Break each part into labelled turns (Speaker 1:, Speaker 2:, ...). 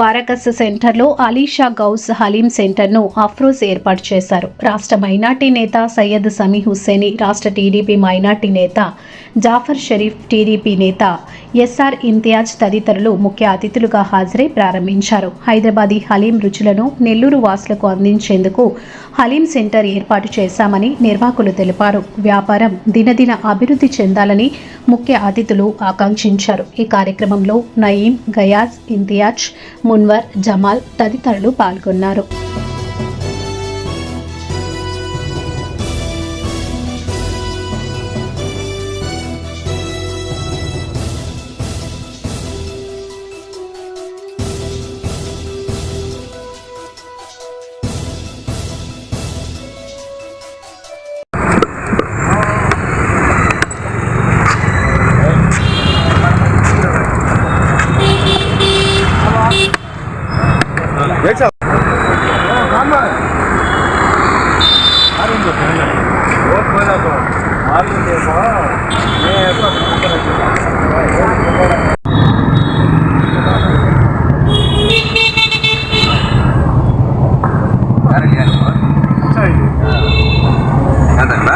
Speaker 1: బారకస్ సెంటర్లో అలీషా గౌస్ హలీం సెంటర్ను అఫ్రోజ్ ఏర్పాటు చేశారు. రాష్ట్ర మైనార్టీ నేత సయ్యద్ సమీ హుస్సేని రాష్ట్ర టీడీపీ మైనార్టీ నేత జాఫర్ షరీఫ్ టీడీపీ నేత ఎస్ఆర్ ఇంతియాజ్ తదితరులు ముఖ్య అతిథులుగా హాజరై ప్రారంభించారు. హైదరాబాదీ హలీం రుచులను నెల్లూరు వాసులకు అందించేందుకు హలీం సెంటర్ ఏర్పాటు చేశామని నిర్వాహకులు తెలిపారు. వ్యాపారం దినదిన అభివృద్ధి చెందాలని ముఖ్య అతిథులు ఆకాంక్షించారు. ఈ కార్యక్రమంలో నయీం గయాజ్ ఇంతియాజ్ మున్వర్ జమాల్ తదితరులు పాల్గొన్నారు.
Speaker 2: అదన్నా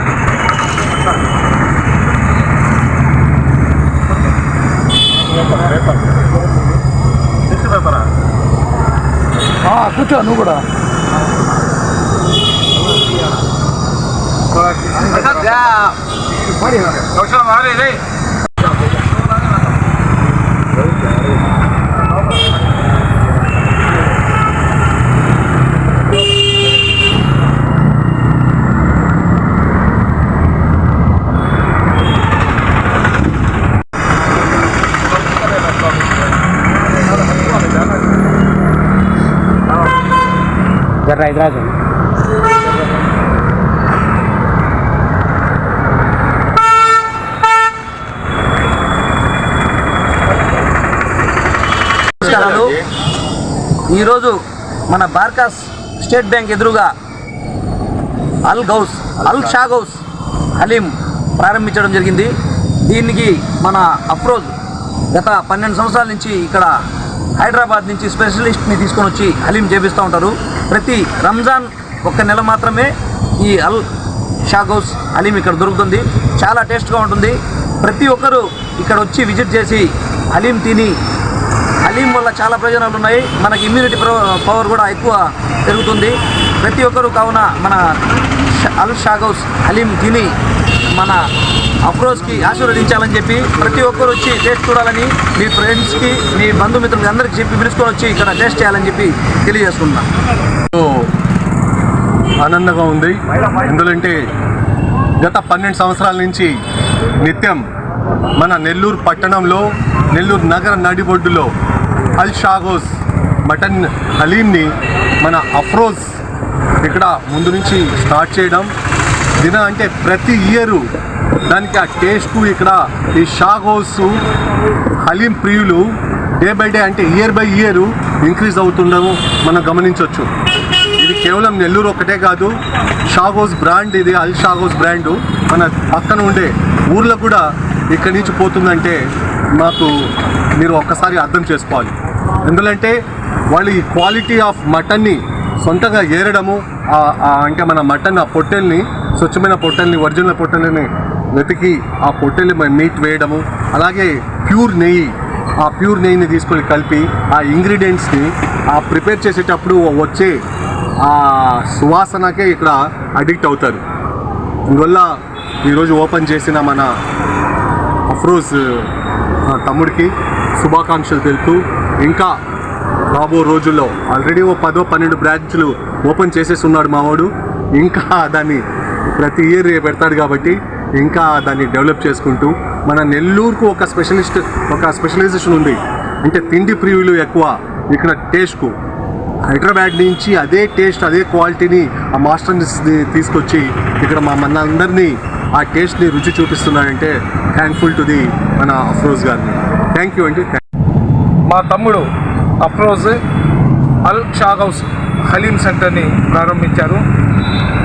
Speaker 3: కూర్చో నువ్వు కూడా வருஷம் மாறி
Speaker 4: இல்லை Guerra hidráulica. ఈరోజు మన బార్కాస్ స్టేట్ బ్యాంక్ ఎదురుగా అల్ గౌస్ అల్ షా గౌస్ హలీం ప్రారంభించడం జరిగింది. దీనికి మన అఫ్రోజ్ గత పన్నెండు సంవత్సరాల నుంచి ఇక్కడ హైదరాబాద్ నుంచి స్పెషలిస్ట్ని తీసుకొని వచ్చి హలీం చేపిస్తూ ఉంటారు. ప్రతి రంజాన్ ఒక్క నెల మాత్రమే ఈ అల్ షా గౌస్ హలీం ఇక్కడ దొరుకుతుంది. చాలా టేస్ట్గా ఉంటుంది. ప్రతి ఒక్కరూ ఇక్కడ వచ్చి విజిట్ చేసి హలీం తిని హలీం వల్ల చాలా ప్రయోజనాలు ఉన్నాయి. మనకి ఇమ్యూనిటీ పవర్ కూడా ఎక్కువ పెరుగుతుంది. ప్రతి ఒక్కరూ కావున మన అల్ షాగౌస్ హలీం తిని మన అఫ్రోజ్కి ఆశీర్వదించాలని చెప్పి ప్రతి ఒక్కరు వచ్చి టేస్ట్ చూడాలని మీ ఫ్రెండ్స్కి మీ బంధుమిత్రులకి అందరికీ చెప్పి పిలుచుకొని వచ్చి ఇక్కడ టేస్ట్ చేయాలని చెప్పి తెలియజేసుకుంటున్నాను
Speaker 3: ఆనందంగా ఉంది. ఎందుకంటే గత పన్నెండు సంవత్సరాల నుంచి నిత్యం మన నెల్లూరు పట్టణంలో నెల్లూరు నగర నడిబొడ్డులో అల్ షాగోస్ మటన్ హలీమ్ని మన అఫ్రోజ్ ఇక్కడ ముందు నుంచి స్టార్ట్ చేయడం. దిన అంటే ప్రతి ఇయరు దానికి ఆ టేస్ట్ ఇక్కడ ఈ షాగోస్ హలీం ప్రియులు డే బై డే అంటే ఇయర్ బై ఇయర్ ఇంక్రీజ్ అవుతుండడం మనం గమనించవచ్చు ఇది కేవలం నెల్లూరు ఒకటే కాదు షాగోస్ బ్రాండ్ ఇది అల్ షాగోస్ బ్రాండ్. మన పక్కన ఉండే ఊర్లో కూడా ఇక్కడి నుంచి పోతుందంటే మాకు మీరు ఒక్కసారి అర్థం చేసుకోవాలి. ఎందుకంటే వాళ్ళు ఈ క్వాలిటీ ఆఫ్ మటన్ని సొంతంగా ఏరడము అంటే మన మటన్ ఆ పొట్టెల్ని స్వచ్ఛమైన పొట్టెల్ని ఒరిజినల్ పొట్టెల్ని వెతికి ఆ పొట్టెల్ని మీట్ వేయడము అలాగే ప్యూర్ నెయ్యి ఆ ప్యూర్ నెయ్యిని తీసుకొని కలిపి ఆ ఇంగ్రీడియంట్స్ని ఆ ప్రిపేర్ చేసేటప్పుడు వచ్చే ఆ సువాసనకే ఇక్కడ అడిక్ట్ అవుతారు. అందువల్ల ఈరోజు ఓపెన్ చేసిన మన అఫ్రోజ్ తమ్ముడికి శుభాకాంక్షలు తెలుపుతూ ఇంకా రాబో రోజుల్లో ఆల్రెడీ ఓ పదో పన్నెండు బ్రాంచ్లు ఓపెన్ చేసేసి ఉన్నాడు మావాడు. ఇంకా దాన్ని ప్రతి ఇయర్ పెడతాడు కాబట్టి ఇంకా దాన్ని డెవలప్ చేసుకుంటూ మన నెల్లూరుకు ఒక స్పెషలిస్ట్ ఒక స్పెషలైజేషన్ ఉంది. అంటే తిండి ప్రియులు ఎక్కువ ఇక్కడ టేస్ట్కు. హైదరాబాద్ నుంచి అదే టేస్ట్ అదే క్వాలిటీని ఆ మాస్టర్ని తీసుకొచ్చి ఇక్కడ మా మన అందరినీ ఆ టేస్ట్ని రుచి చూపిస్తున్నాడంటే థ్యాంక్ఫుల్ టు ది మన అఫ్రోజ్ గారిని. థ్యాంక్ యూ అండి
Speaker 5: మా తమ్ముడు అఫ్రోజ్ అల్ షాగౌస్ హలీం సెంటర్ని ప్రారంభించారు.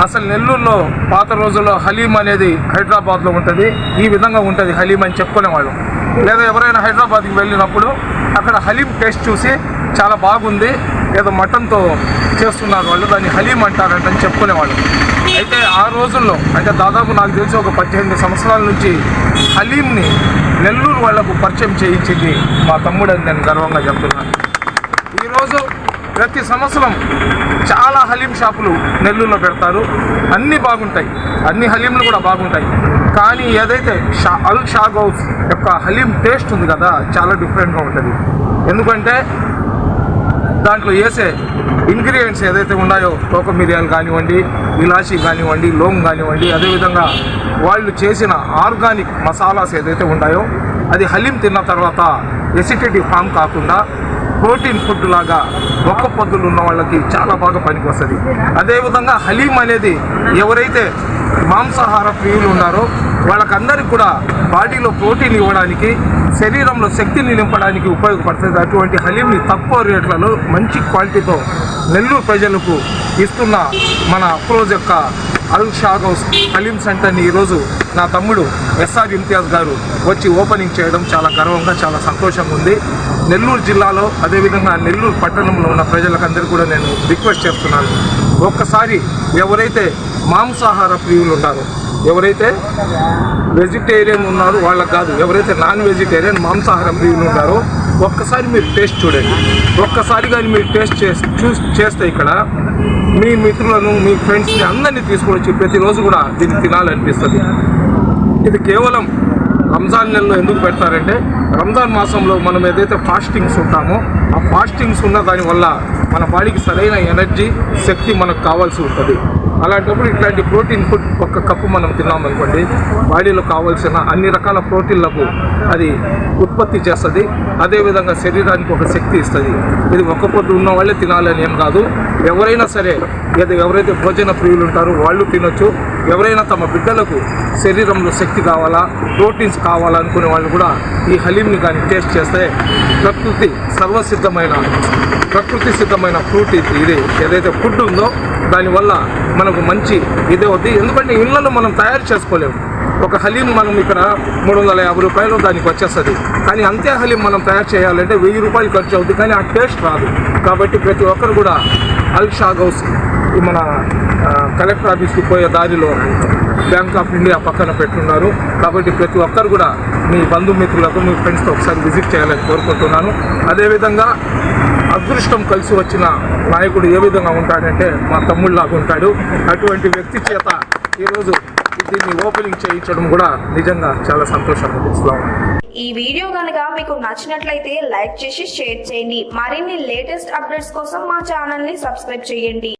Speaker 5: అసలు నెల్లూరులో పాత రోజుల్లో హలీం అనేది హైదరాబాద్లో ఉంటుంది. ఈ విధంగా ఉంటుంది హలీం అని చెప్పుకునేవాళ్ళు. లేదా ఎవరైనా హైదరాబాద్కి వెళ్ళినప్పుడు అక్కడ హలీం టేస్ట్ చూసి చాలా బాగుంది. ఏదో మటన్తో చేస్తున్నారు వాళ్ళు. దాన్ని హలీం అంటారంటని చెప్పుకునేవాళ్ళు. అయితే ఆ రోజుల్లో అంటే దాదాపు నాకు తెలిసి ఒక పద్దెనిమిది సంవత్సరాల నుంచి హలీంని నెల్లూరు వాళ్ళకు పరిచయం చేయించింది మా తమ్ముడు అని నేను గర్వంగా చెప్తున్నాను. ఈరోజు ప్రతి సంవత్సరం చాలా హలీం షాపులు నెల్లూరులో పెడతారు. అన్నీ బాగుంటాయి. అన్ని హలీంలు కూడా బాగుంటాయి. కానీ ఏదైతే షా అల్ షాగ్ హౌస్ యొక్క హలీం టేస్ట్ ఉంది కదా చాలా డిఫరెంట్గా ఉంటుంది. ఎందుకంటే దాంట్లో వేసే ఇంగ్రీడియంట్స్ ఏదైతే ఉన్నాయో తోక మిరియాలు కానివ్వండి ఇలాచి కానివ్వండి లోంగ్ కానివ్వండి అదేవిధంగా వాళ్ళు చేసిన ఆర్గానిక్ మసాలాస్ ఏదైతే ఉన్నాయో అది హలీం తిన్న తర్వాత ఎసిడిటీ ఫామ్ కాకుండా ప్రోటీన్ ఫుడ్ లాగా ఒక్క పొద్దులు ఉన్న వాళ్ళకి చాలా బాగా పనికి వస్తుంది అదేవిధంగా హలీం అనేది ఎవరైతే మాంసాహార ప్రియులు ఉన్నారో వాళ్ళకందరికీ కూడా బాడీలో ప్రోటీన్ ఇవ్వడానికి శరీరంలో శక్తిని నింపడానికి ఉపయోగపడుతుంది. అటువంటి హలీంని తక్కువ రేట్లలో మంచి క్వాలిటీతో నెల్లూరు ప్రజలకు ఇస్తున్న మన అప్రోజ్ యొక్క అల్ షాగ్ హౌస్ హలీం సెంటర్ని ఈరోజు నా తమ్ముడు ఎస్ఆర్ ఇమ్తియాజ్ గారు వచ్చి ఓపెనింగ్ చేయడం చాలా గర్వంగా చాలా సంతోషంగా ఉంది. నెల్లూరు జిల్లాలో అదేవిధంగా నెల్లూరు పట్టణంలో ఉన్న ప్రజలకందరికీ కూడా నేను రిక్వెస్ట్ చేస్తున్నాను. ఒక్కసారి ఎవరైతే మాంసాహార ప్రియులు ఉన్నారో ఎవరైతే వెజిటేరియన్ ఉన్నారో వాళ్ళకి కాదు ఎవరైతే నాన్ వెజిటేరియన్ మాంసాహారం ప్రియులు ఉన్నారో ఒక్కసారి మీరు టేస్ట్ చూడండి. ఒక్కసారి కానీ మీరు టేస్ట్ చేసి చూస్ చేస్తే ఇక్కడ మీ మిత్రులను మీ ఫ్రెండ్స్ని అందరినీ తీసుకొని వచ్చి ప్రతిరోజు కూడా దీన్ని తినాలనిపిస్తుంది. ఇది కేవలం రంజాన్ నెలలో ఎందుకు పెడతారంటే రంజాన్ మాసంలో మనం ఏదైతే ఫాస్టింగ్స్ ఉంటామో ఆ ఫాస్టింగ్స్ ఉన్న దానివల్ల మన బాడీకి సరైన ఎనర్జీ శక్తి మనకు కావాల్సి ఉంటుంది. అలాంటప్పుడు ఇట్లాంటి ప్రోటీన్ ఫుడ్ ఒక కప్పు మనం తిన్నాం అనుకోండి బాడీలో కావాల్సిన అన్ని రకాల ప్రోటీన్లకు అది ఉత్పత్తి చేస్తుంది. అదేవిధంగా శరీరానికి ఒక శక్తి ఇస్తుంది. ఇది ఒక్క పొద్దు ఉన్న వాళ్ళే తినాలని ఏం కాదు. ఎవరైనా సరే ఏదో ఎవరైతే భోజన ప్రియులు ఉంటారో వాళ్ళు తినొచ్చు. ఎవరైనా తమ బిడ్డలకు శరీరంలో శక్తి కావాలా ప్రోటీన్స్ కావాలనుకునే వాళ్ళు కూడా ఈ హలీంని కానీ టేస్ట్ చేస్తే ప్రకృతి సర్వసిద్ధమైన ప్రకృతి సిద్ధమైన ఫ్రూట్ ఇది ఇది ఏదైతే ఫుడ్ ఉందో దానివల్ల మనకు మంచి ఇదే అవుతుంది ఎందుకంటే ఇళ్ళను మనం తయారు చేసుకోలేము. ఒక హలీం మనం ఇక్కడ మూడు వందల యాభై రూపాయలు దానికి వచ్చేస్తుంది. కానీ అంతే హలీం మనం తయారు చేయాలంటే వెయ్యి రూపాయలు ఖర్చు అవుతుంది కానీ ఆ టేస్ట్ రాదు. కాబట్టి ప్రతి ఒక్కరు కూడా అల్ షాగ్ హౌస్ మన కలెక్టర్ ఆఫీస్కి పోయే దారిలో బ్యాంక్ ఆఫ్ ఇండియా పక్కన పెట్టున్నారు. కాబట్టి ప్రతి ఒక్కరు కూడా మీ బంధుమిత్రులకు మీ ఫ్రెండ్స్తో ఒకసారి విజిట్ చేయాలని కోరుకుంటున్నాను. అదేవిధంగా అదృష్టం కలిసి వచ్చిన నాయకుడు ఏ విధంగా ఉంటాడంటే మా తమ్ముళ్ళలాగా ఉంటాడు. అటువంటి వ్యక్తి చేత ఈరోజు దీన్ని ఓపెనింగ్ చేయించడం కూడా నిజంగా చాలా సంతోషంగా అనిపిస్తున్నాం
Speaker 2: ఈ వీడియో కనుక మీకు నచ్చినట్లయితే లైక్ చేసి షేర్ చేయండి. మరిన్ని లేటెస్ట్ అప్డేట్స్ కోసం మా ఛానల్ని సబ్స్క్రైబ్ చేయండి.